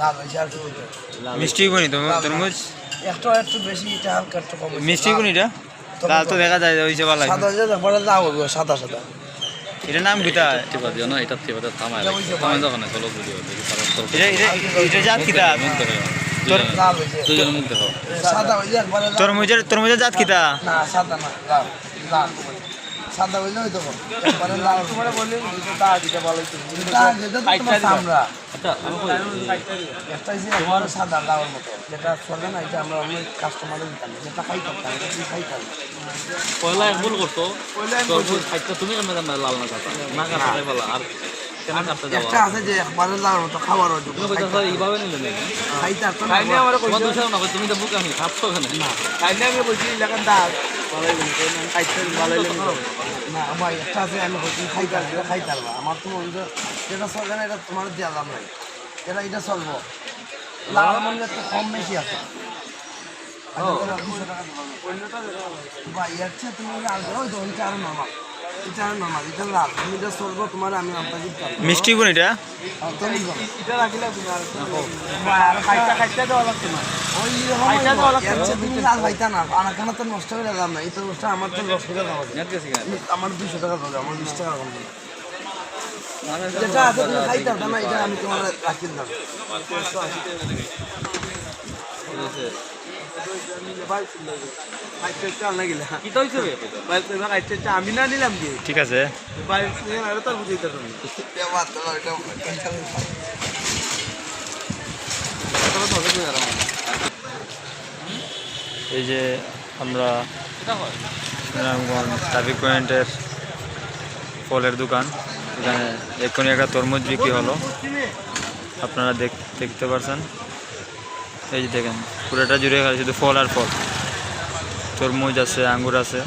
লাল হয়েছে আর কি মিষ্টি কোনি তরমুজ? একটু একটু বেশি এটা হালকা একটু কম মিষ্টি কোনি এটা লাল তো দেখা যায় ওই যে ভালো সাদা লাল হবে সাদা নাম কিতা? টিপা দিও না এটা টিপা দিয়ে থামায় থামায় যখন চলো ভিডিও দেখি এটা এটা এটা জাত লাল। তরমুজের তরমুজের জাত কিতা? না সাদা না লাল লাল সাদা হইলে হইতো। কোন লাল। তোমার বললি দাগ দিতে ভালো হইতো দাগ এটা তো তোমার চামড়া। আমি কই একটা হচ্ছে একবারে সাদা লাল মতো যেটা চলে না এটা আমরা অনেক কাস্টমারে দিতাম যেটা খাইতাম না এটা কি খাইতাম পয়লা ভুল করতো তরমুজ খাইতে তুমি কেন জানো লাল না কাটা না কাটা বলা আর কেন একটা আছে যে একবারে লাল মতো খাবার এইভাবে নিলে নাকি? আমার তোমার না তুমি তো বুক আমি খাচ্ছ ওখানে খাইলে আমি বলছি এলাকার দাগ। খাইতে না আমার একটা আছে আমি খাইতাম এটা খাইতাম না আমার তো ওই যেটা চলবে না এটা তোমার দিলাম নাই এটা এটা চলবো লাল মনে একটু কম বেশি আছে ওই তো আরও নর্মাল এটা নর্মাল এটা লাল। তুমি এটা চলবো তোমার আমি আপনাকে মিষ্টি কোন এটা? এটা রাখিলে তোমার খাইতে খাইতে দেওয়া লাগতো না ওই খাইতে দেওয়া লাগতো এর চেয়ে তুমি লাল খাইতা না আনাখানা তো নষ্ট করে দিলাম না এই তো নষ্ট আমার তো নেট গেছি কেন আমার দুশো টাকা ধরে আমার বিশ টাকা কম দিলাম। যেটা আছে তুমি খাইতাম না এটা আমি তোমার রাখি আমি না নিলাম কি ঠিক আছে। এই যে আমরা ট্রাফিক পয়েন্টের ফলের দোকান। এখানে এক্ষুনি একটা তরমুজ বিক্রি হলো। আপনারা দেখ দেখতে পারছেন। এই যে দেখেন পুরোটা জুড়ে গেছে শুধু ফল আর ফল। তরমুজ আছে আঙ্গুর আছে।